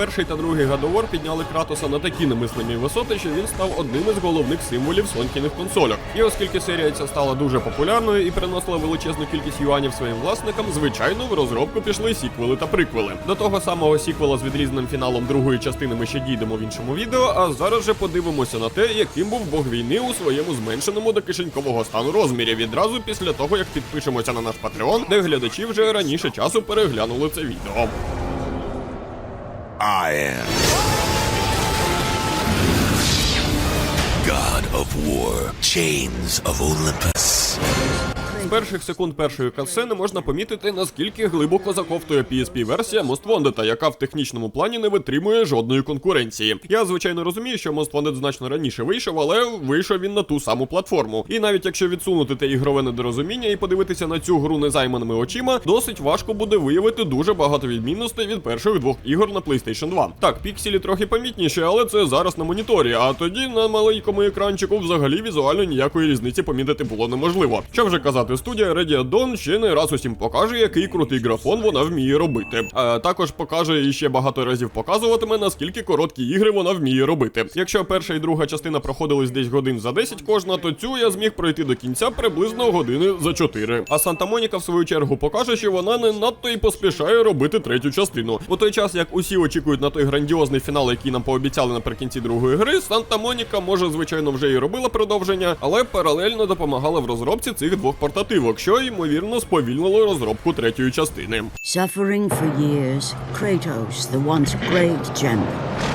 перший та другий Гадовор підняли Кратоса на такі немислимі висоти, що він став одним із головних символів сонькіних консолях. І оскільки серія ця стала дуже популярною і приносила величезну кількість юанів своїм власникам, звичайно, в розробку пішли сіквели та приквели. До того самого сіквела з відрізненим фіналом другої частини ми ще дійдемо в іншому відео. А зараз же подивимося на те, яким був бог війни у своєму зменшеному до кишенькового стану розмірі відразу після того, як підпишемося на наш Patreon, де глядачі вже раніше часу переглянули це відео. I am God of War, Chains of Olympus. З перших секунд першої катсцени можна помітити, наскільки глибоко заковтує PSP-версія Most Wanted, яка в технічному плані не витримує жодної конкуренції. Я звичайно розумію, що Most Wanted значно раніше вийшов, але вийшов він на ту саму платформу. І навіть якщо відсунути те ігрове недорозуміння і подивитися на цю гру незайманими очима, досить важко буде виявити дуже багато відмінностей від перших двох ігор на PlayStation 2. Так, пікселі трохи помітніші, але це зараз на моніторі. А тоді на маленькому екранчику взагалі візуально ніякої різниці помітити було неможливо. Що вже казати, студія Redia Dawn ще не раз усім покаже, який крутий графон вона вміє робити. А також покаже і ще багато разів показуватиме, наскільки короткі ігри вона вміє робити. Якщо перша і друга частина проходились десь годин за 10 кожна, то цю я зміг пройти до кінця приблизно години за 4. А Санта Моніка в свою чергу покаже, що вона не надто і поспішає робити третю частину. У той час, як усі очікують на той грандіозний фінал, який нам пообіцяли наприкінці другої гри, Санта Моніка може, звичайно, вже і робила продовження, але паралельно допомагала в розробці цих двох портативок, що ймовірно сповільнило розробку третьої частини. Suffering for years, Kratos, the once great general,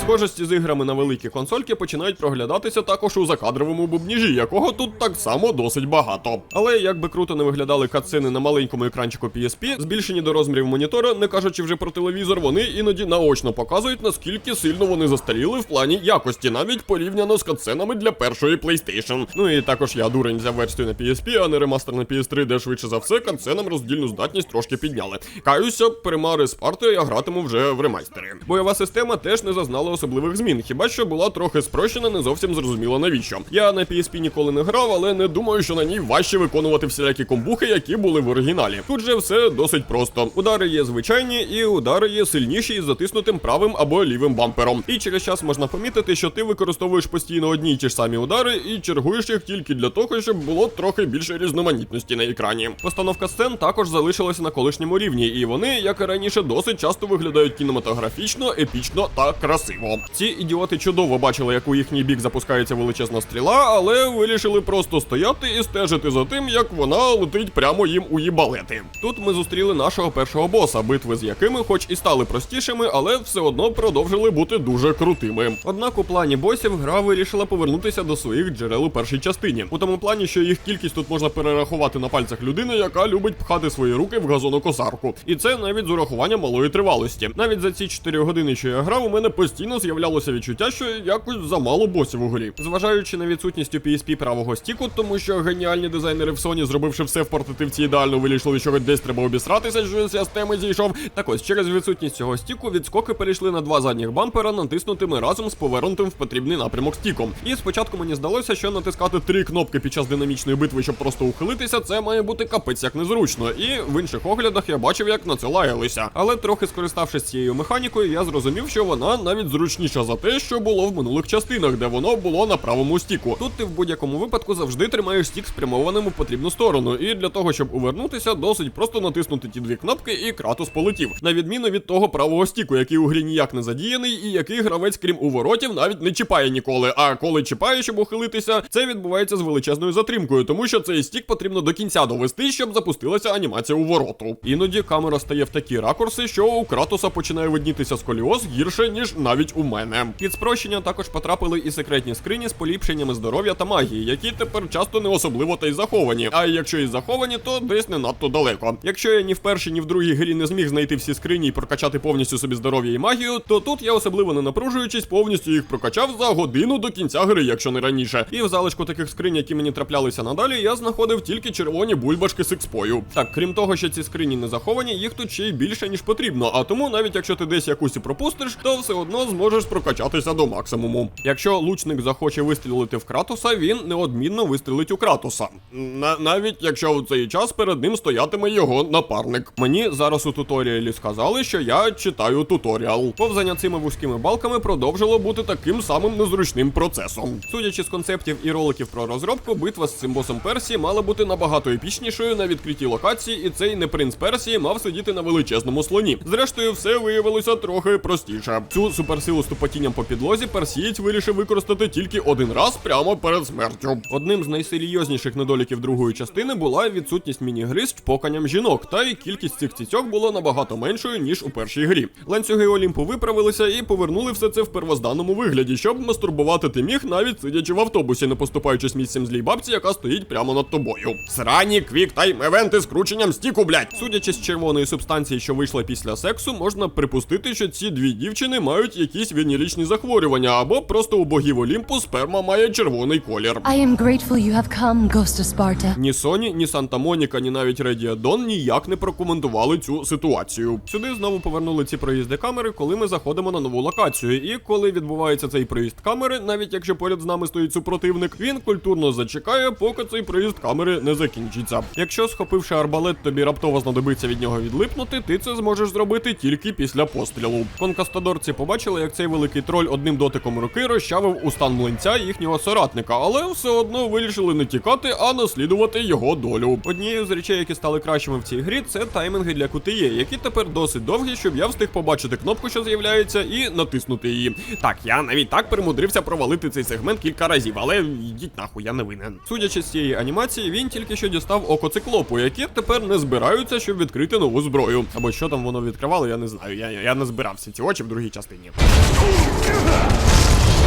Схожості з іграми на великі консольки починають проглядатися також у закадровому бубніжі, якого тут так само досить багато. Але як би круто не виглядали катсцени на маленькому екранчику PSP, збільшені до розмірів монітора, не кажучи вже про телевізор, вони іноді наочно показують, наскільки сильно вони застаріли в плані якості, навіть порівняно з катсценами для першої PlayStation. Ну і також я дурень взяв версію на PSP, а не ремастер на PS3, де швидше за все катсценам роздільну здатність трошки підняли. Каюся, примари Спарти я гратиму вже в ремастері. Бойова система теж не зазнала особливих змін, хіба що була трохи спрощена, не зовсім зрозуміло навіщо. Я на PSP ніколи не грав, але не думаю, що на ній важче виконувати всілякі комбухи, які були в оригіналі. Тут же все досить просто. Удари є звичайні, і удари є сильніші із затиснутим правим або лівим бампером. І через час можна помітити, що ти використовуєш постійно одні й ті ж самі удари і чергуєш їх тільки для того, щоб було трохи більше різноманітності на екрані. Постановка сцен також залишилася на колишньому рівні, і вони, як і раніше, досить часто виглядають кінематографічно, епічно та красиво. Ці ідіоти чудово бачили, як у їхній бік запускається величезна стріла, але вирішили просто стояти і стежити за тим, як вона летить прямо їм у їбалети. Тут ми зустріли нашого першого боса, битви з якими, хоч і стали простішими, але все одно продовжили бути дуже крутими. Однак у плані босів гра вирішила повернутися до своїх джерел у першій частині. У тому плані, що їх кількість тут можна перерахувати на пальцях людини, яка любить пхати свої руки в газонокосарку. І це навіть з урахуванням малої тривалості. Навіть за ці 4 години, що я грав, у мене постійно з'являлося відчуття, що якось замало босів у грі. Зважаючи на відсутність у PSP правого стіку, тому що геніальні дизайнери в Sony, зробивши все в портативці ідеально, вирішили, що десь треба обісратися, що я з теми зійшов. Так ось через відсутність цього стіку відскоки перейшли на два задніх бампера, натиснутими разом з повернутим в потрібний напрямок стіком. І спочатку мені здалося, що натискати три кнопки під час динамічної битви, щоб просто ухилитися, це має бути капець як незручно. І в інших оглядах я бачив, як на це лаялися. Але трохи скориставшись цією механікою, я зрозумів, що вона навіть зручніша за те, що було в минулих частинах, де воно було на правому стіку. Тут ти в будь-якому випадку завжди тримаєш стік спрямованим у потрібну сторону. І для того, щоб увернутися, досить просто натиснути ті дві кнопки, і кратус полетів. На відміну від того правого стіку, який у грі ніяк не задіяний, і який гравець, крім уворотів, навіть не чіпає ніколи. А коли чіпає, щоб ухилитися, це відбувається з величезною затримкою, тому що цей стік потрібно до кінця довести, щоб запустилася анімація увороту. Іноді камера стає в такі ракурси, що у Кратоса починає виднітися сколіоз гірше, ніж навіть у мене. Під спрощення також потрапили і секретні скрині з поліпшеннями здоров'я та магії, які тепер часто не особливо та й заховані. А якщо і заховані, то десь не надто далеко. Якщо я ні в першій, ні в другій грі не зміг знайти всі скрині і прокачати повністю собі здоров'я і магію, то тут я особливо не напружуючись, повністю їх прокачав за годину до кінця гри, якщо не раніше. І в залишку таких скринь, які мені траплялися надалі, я знаходив тільки червоні бульбашки з експою. Так, крім того, що ці скрині не заховані, їх тут ще й більше ніж потрібно, а тому Тому навіть якщо ти десь якусь і пропустиш, то все одно зможеш прокачатися до максимуму. Якщо лучник захоче вистрілити в Кратоса, він неодмінно вистрілить у Кратоса. На, навіть якщо в цей час перед ним стоятиме його напарник. Мені зараз у туторіалі сказали, що я читаю туторіал. Повзання цими вузькими балками продовжило бути таким самим незручним процесом. Судячи з концептів і роликів про розробку, битва з цим босом Персії мала бути набагато епічнішою на відкритій локації, і цей не принц Персії мав сидіти на величезному слоні. Зрештою, все виявилося трохи простіше. Цю суперсилу з тупотінням по підлозі персієць вирішив використати тільки один раз прямо перед смертю. Одним з найсерйозніших недоліків другої частини була відсутність міні-гри з чпоканням жінок, та й кількість цих цицьок була набагато меншою ніж у першій грі. Ланцюги Олімпу виправилися і повернули все це в первозданному вигляді, щоб мастурбувати ти міг навіть сидячи в автобусі, не поступаючись місцем злій бабці, яка стоїть прямо над тобою. Срані квік-тайм евенти з крученням стіку, блять. Судячи з червоної субстанції, що вийшла після сексу, можна припустити, що ці дві дівчини мають якісь венеричні захворювання, або просто у богів Олімпу сперма має червоний колір. I am grateful you have come, Ghost of Sparta. Ні Соні, ні Санта Моніка, ні навіть Dawn ніяк не прокоментували цю ситуацію. Сюди знову повернули ці проїзди камери, коли ми заходимо на нову локацію. І коли відбувається цей проїзд камери, навіть якщо поряд з нами стоїть супротивник, він культурно зачекає, поки цей проїзд камери не закінчиться. Якщо схопивши арбалет, тобі раптово знадобиться від нього відлипнути, ти це зможеш зробити тільки після пострілу. Конкастадорці побачили, як цей великий троль одним дотиком руки розчавив у стан млинця їхнього соратника, але все одно вирішили не тікати, а наслідувати його долю. Однією з речей, які стали кращими в цій грі, це таймінги для QTE, які тепер досить довгі, щоб я встиг побачити кнопку, що з'являється, і натиснути її. Так, я навіть так примудрився провалити цей сегмент кілька разів, але йдіть нахуй, я не винен. Судячи з цієї анімації, він тільки що дістав око циклопу, які тепер не збираються, щоб відкрити нову зброю. Або що там воно відкривало, я не знаю. Я, я не збирався ці очі в другій частині.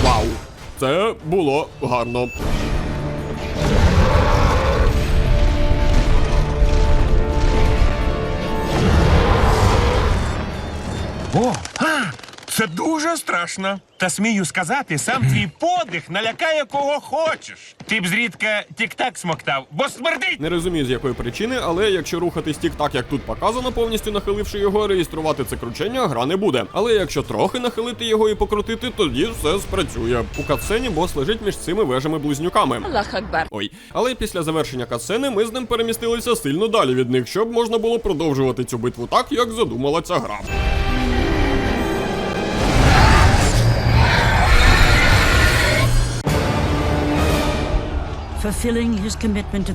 Вау! Це було гарно. О, це дуже страшно. Та смію сказати, сам твій подих налякає кого хочеш. Ти б зрідка тік-так смоктав, бо смердить. Не розумію з якої причини, але якщо рухатись тік так, як тут показано, повністю нахиливши його, реєструвати це кручення гра не буде. Але якщо трохи нахилити його і покрутити, тоді все спрацює. У катсцені бос лежить між цими вежами близнюками. Ой, але після завершення катсцени ми з ним перемістилися сильно далі від них, щоб можна було продовжувати цю битву так, як задумала ця гра. Fulfilling his commitment.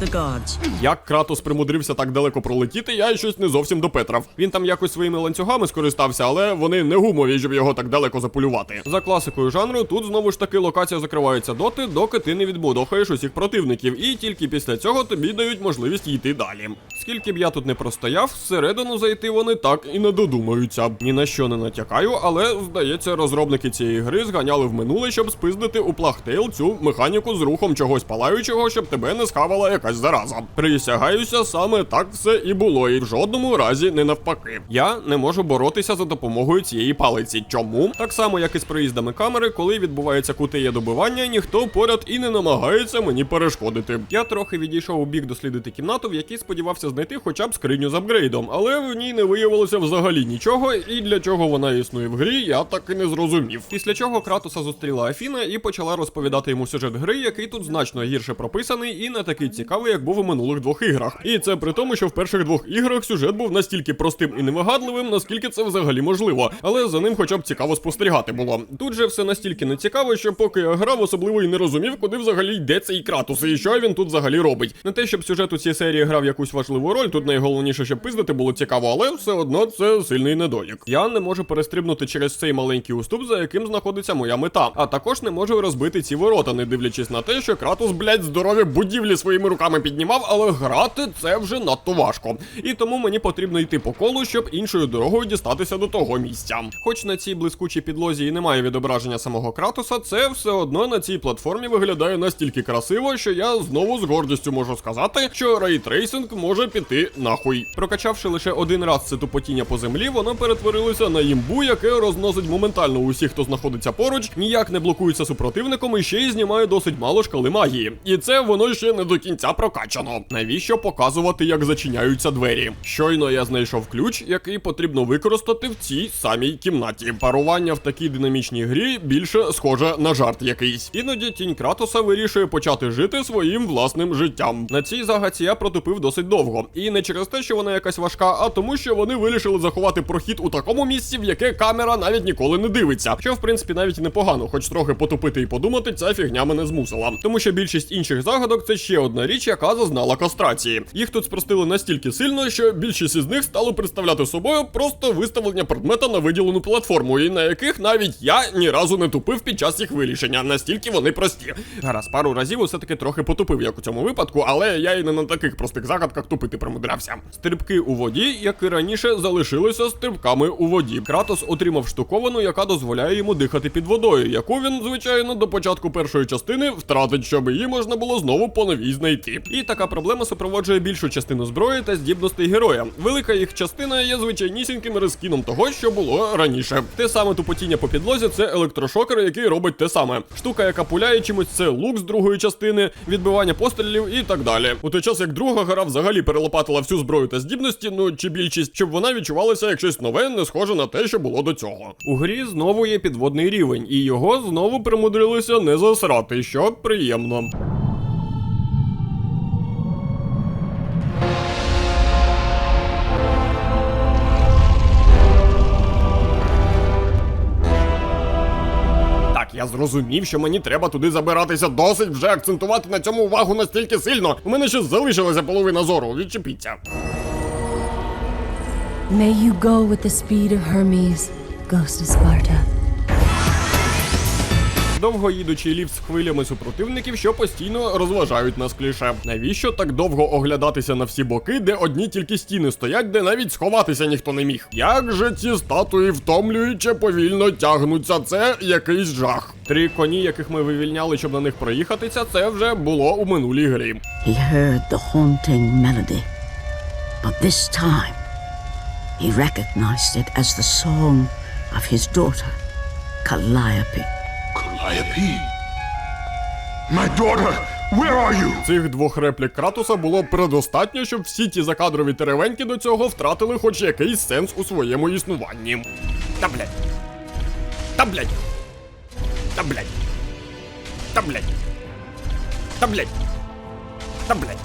Як Кратос примудрився так далеко пролетіти, я щось не зовсім допетрав. Він там якось своїми ланцюгами скористався, але вони не гумові, щоб його так далеко заполювати. За класикою жанру, тут знову ж таки локація закривається доти, доки ти не відбудохаєш усіх противників, і тільки після цього тобі дають можливість йти далі. Скільки б я тут не простояв, всередину зайти вони так і не додумаються. Ні на що не натякаю, але здається, розробники цієї гри зганяли в минуле, щоб спиздити у Плахтейл цю механіку з рухом чогось палаючого, щоб тебе не схавала якась зараза. Присягаюся, саме так все і було, і в жодному разі не навпаки. Я не можу боротися за допомогою цієї палиці. Чому? Так само, як і з проїздами камери, коли відбувається кутеє добивання, ніхто поряд і не намагається мені перешкодити. Я трохи відійшов у бік дослідити кімнату, в якій сподівався знайти хоча б скриню з апгрейдом, але в ній не виявилося взагалі нічого, і для чого вона існує в грі, я так і не зрозумів. Після чого Кратоса зустріла Афіна і почала розповідати йому сюжет гри, який тут значно гірше прописаний і не такий цікавий, як був у минулих двох іграх. І це при тому, що в перших двох іграх сюжет був настільки простим і невигадливим, наскільки це взагалі можливо, але за ним хоча б цікаво спостерігати було. Тут же все настільки нецікаво, що поки я грав, особливо і не розумів, куди взагалі йде цей Кратус і що він тут взагалі робить. Не те, щоб сюжет у цій серії грав якусь важливу роль, тут найголовніше, щоб пиздити було цікаво, але все одно це сильний недолік. Я не можу перестрибнути через цей маленький уступ, за яким знаходиться моя мета, а також не можу розбити ці ворота, не дивлячись на те, що Кратус, блядь, здорові будівлі своїми руками піднімав, але грати це вже надто важко. І тому мені потрібно йти по колу, щоб іншою дорогою дістатися до того місця. Хоч на цій блискучій підлозі і немає відображення самого Кратуса, це все одно на цій платформі виглядає настільки красиво, що я знову з гордістю можу сказати, що рейтрейсинг може піти нахуй. Прокачавши лише один раз це тупотіння по землі, воно перетворилося на імбу, яке розносить моментально усіх, хто знаходиться поруч, ніяк не блокується супротивником і ще й знімає досить мало шкали магії. І це воно ще не до кінця прокачано. Навіщо показувати, як зачиняються двері? Щойно я знайшов ключ, який потрібно використати в цій самій кімнаті. Парування в такій динамічній грі більше схоже на жарт якийсь. Іноді тінь Кратоса вирішує почати жити своїм власним життям. На цій загадці я протупив досить довго. І не через те, що вона якась важка, а тому, що вони вирішили заховати прохід у такому місці, в яке камера навіть ніколи не дивиться. Що в принципі навіть непогано, хоч трохи потупити і подумати, ця фігня мене змусила. Тому що більшість інших загадок це ще одна річ, яка зазнала кастрації. Їх тут спростили настільки сильно, що більшість із них стали представляти собою просто виставлення предмета на виділену платформу, і на яких навіть я ні разу не тупив під час їх вирішення. Настільки вони прості. Гаразд, пару разів усе таки трохи потупив, як у цьому випадку, але я і не на таких простих загадках тупити примудрявся. Стрибки у воді, як і раніше, залишилися стрибками у воді. Кратос отримав штуковану, яка дозволяє йому дихати під водою, яку він, звичайно, до початку першої частини втратить, щоб її можна було знову по новій знайти. І така проблема супроводжує більшу частину зброї та здібностей героя. Велика їх частина є звичайнісіньким рескіном того, що було раніше. Те саме тупотіння по підлозі це електрошокер, який робить те саме. Штука, яка пуляє чимось, це лук з другої частини, відбивання пострілів і так далі. У той час як друга гра взагалі перелопатила всю зброю та здібності, ну чи більшість, щоб вона відчувалася як щось нове, не схоже на те, що було до цього. У грі знову є підводний рівень, і його знову примудрилися не засрати, що приємно. Я зрозумів, що мені треба туди забиратися досить вже акцентувати на цьому увагу настільки сильно. У мене ще залишилася половина зору. Відчепіться. May you go with the speed of Hermes, Ghost of Sparta. Довго їдучий ліфт з хвилями супротивників, що постійно розважають нас кліше. Навіщо так довго оглядатися на всі боки, де одні тільки стіни стоять, де навіть сховатися ніхто не міг? Як же ці статуї втомлююче повільно тягнуться? Це якийсь жах. Три коні, яких ми вивільняли, щоб на них проїхатися, це вже було у минулій грі. He heard the haunting melody. But this time, he recognized it as the song of his daughter, Calliope. Calliope? My daughter, where are you? Цих двох реплік Кратуса було предостатньо, щоб всі ті закадрові теревеньки до цього втратили хоч якийсь сенс у своєму існуванні. Та блять. Та блять. Та блять. Та блять. Та блять. Та блять.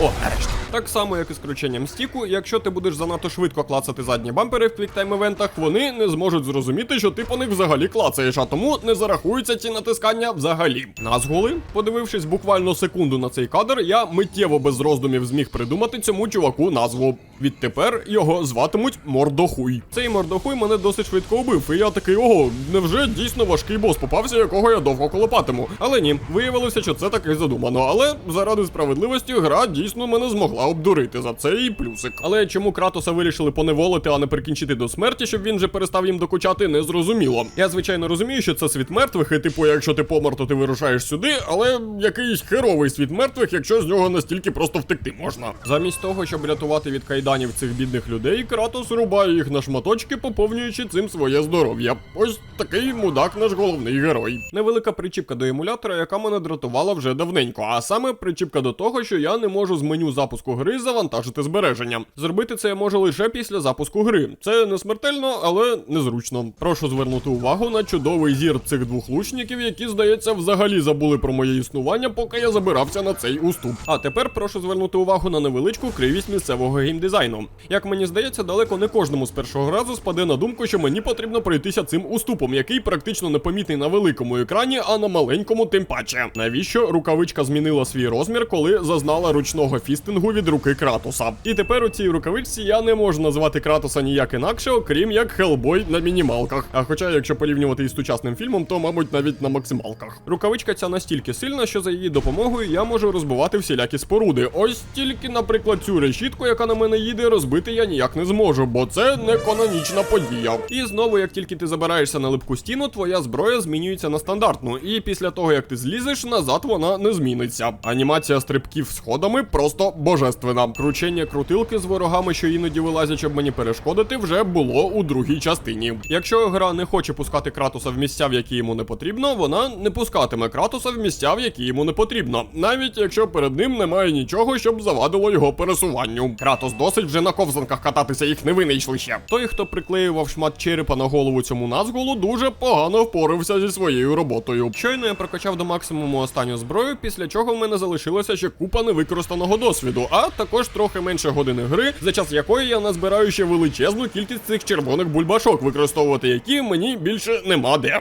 О, нарешті. Так само, як і з крученням стіку, якщо ти будеш занадто швидко клацати задні бампери в квіктайм івентах, вони не зможуть зрозуміти, що ти по них взагалі клацаєш, а тому не зарахуються ці натискання взагалі. Назгули, подивившись буквально секунду на цей кадр, я миттєво без роздумів зміг придумати цьому чуваку назву. Відтепер його зватимуть Мордохуй. Цей мордохуй мене досить швидко убив, і я такий ого, невже дійсно важкий бос попався, якого я довго колопатиму. Але ні, виявилося, що це таки задумано. Але заради справедливості гра дійсно мене змогла обдурити за це і плюсик. Але чому Кратоса вирішили поневолити, а не прикінчити до смерті, щоб він вже перестав їм докучати, не зрозуміло. Я звичайно розумію, що це світ мертвих, і типу, якщо ти помер, то ти вирушаєш сюди, але якийсь херовий світ мертвих, якщо з нього настільки просто втекти можна. Замість того, щоб рятувати від кайданів цих бідних людей, Кратос рубає їх на шматочки, поповнюючи цим своє здоров'я. Ось такий мудак наш головний герой. Невелика причіпка до емулятора, яка мене дратувала вже давненько, а саме причіпка до того, що я не можу з меню запуску гри завантажити збереження. Зробити це я можу лише після запуску гри. Це не смертельно, але незручно. Прошу звернути увагу на чудовий зір цих двох лучників, які, здається, взагалі забули про моє існування, поки я забирався на цей уступ. А тепер прошу звернути увагу на невеличку кривість місцевого геймдизайну. Як мені здається, далеко не кожному з першого разу спаде на думку, що мені потрібно пройтися цим уступом, який практично непомітний на великому екрані, а на маленькому тим паче. Навіщо рукавичка змінила свій розмір, коли зазнала ручного фістингу від руки Кратоса? І тепер у цій рукавичці я не можу назвати Кратоса ніяк інакше, окрім як Хелбой на мінімалках. А хоча, якщо порівнювати із сучасним фільмом, то мабуть навіть на максималках. Рукавичка ця настільки сильна, що за її допомогою я можу розбивати всілякі споруди. Ось тільки, наприклад, цю решітку, яка на мене їде, розбити я ніяк не зможу, бо це не канонічна подія. І знову, як тільки ти забираєшся на липку стіну, твоя зброя змінюється на стандартну, і після того як ти злізеш, назад вона не зміниться. Анімація стрибків сходами просто божественна. божественна. Кручення крутилки з ворогами, що іноді вилазять, щоб мені перешкодити, вже було у другій частині. Якщо гра не хоче пускати Кратоса в місця, в які йому не потрібно, вона не пускатиме Кратоса в місця, в які йому не потрібно, навіть якщо перед ним немає нічого, щоб завадило його пересуванню. Кратос досить вже на ковзанках кататися, їх не винайшли ще. Той, хто приклеював шмат черепа на голову цьому назгулу, дуже погано впорався зі своєю роботою. Щойно я прокачав до максимуму останню зброю, після чого в мене залишилося ще купа невикористаного досвіду, а також трохи менше години гри, за час якої я назбираю ще величезну кількість цих червоних бульбашок, використовувати які мені більше нема де.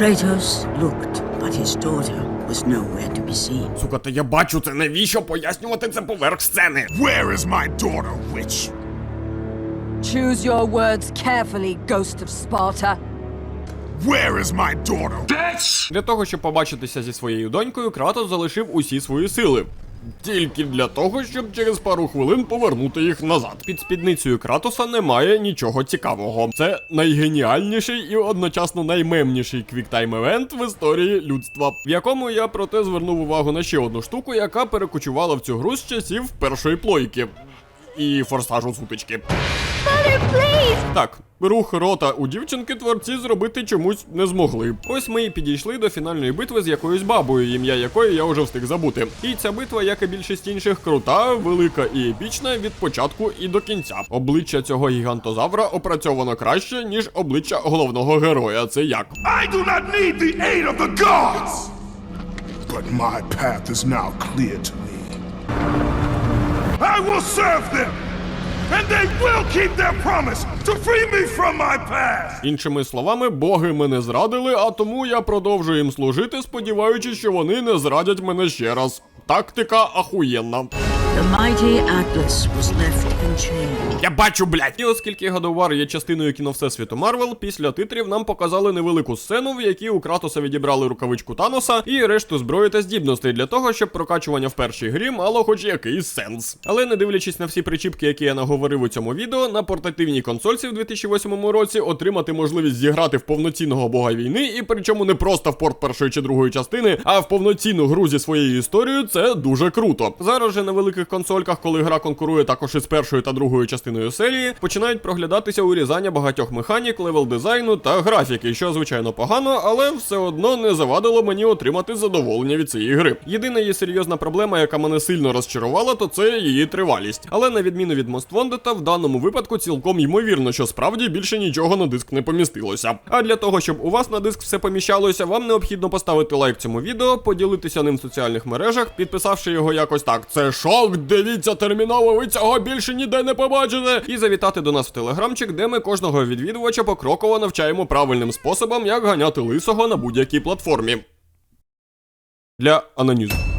Kratos looked, but his daughter was nowhere to be seen. Сука, та я бачу це навіщо пояснювати це поверх сцени. Where is my daughter, witch? Choose your words carefully, ghost of Sparta. Where is my daughter? Для того, щоб побачитися зі своєю донькою, Кратос залишив усі свої сили. Тільки для того, щоб через пару хвилин повернути їх назад. Під спідницею Кратоса немає нічого цікавого. Це найгеніальніший і одночасно наймемніший квіктайм-евент в історії людства, в якому я проте звернув увагу на ще одну штуку, яка перекочувала в цю гру з часів першої плойки. І форсажу сутички. Так, рух рота у дівчинки творці зробити чомусь не змогли. Ось ми і підійшли до фінальної битви з якоюсь бабою, ім'я якої я вже встиг забути. І ця битва, як і більшість інших, крута, велика і епічна від початку і до кінця. Обличчя цього гігантозавра опрацьовано краще, ніж обличчя головного героя. Це як? I do not need the aid of the gods! But my path is now clear to me. I will serve them! And they will keep their promise to free me from my past! Іншими словами, боги мене зрадили, а тому я продовжую їм служити, сподіваючись, що вони не зрадять мене ще раз. Тактика ахуєнна. The mighty Atlas was left unchanged. Я бачу, блядь. І оскільки God of War є частиною кіно Всесвіту Марвел, після титрів нам показали невелику сцену, в якій у Кратоса відібрали рукавичку Таноса і решту зброї та здібностей для того, щоб прокачування в першій грі мало хоч якийсь сенс. Але не дивлячись на всі причіпки, які я наговорив у цьому відео, на портативній консольці в 2008 році отримати можливість зіграти в повноцінного бога війни, і причому не просто в порт першої чи другої частини, а в повноцінну гру зі своєю історією, це дуже круто. Зараз же на великих консольках, коли гра конкурує також із першою та другою частиною серії, починають проглядатися урізання багатьох механік, левел дизайну та графіки, що звичайно погано, але все одно не завадило мені отримати задоволення від цієї гри. Єдина її серйозна проблема, яка мене сильно розчарувала, то це її тривалість. Але на відміну від Wanted, в даному випадку цілком ймовірно, що справді більше нічого на диск не помістилося. А для того, щоб у вас на диск все поміщалося, вам необхідно поставити лайк цьому відео, поділитися ним в соціальних мережах, підписавши його якось так. Це шок, дивіться терміново, ви цього більше ніде не побачите. І завітати до нас в телеграмчик, де ми кожного відвідувача покроково навчаємо правильним способом, як ганяти лисого на будь-якій платформі. Для анонізму.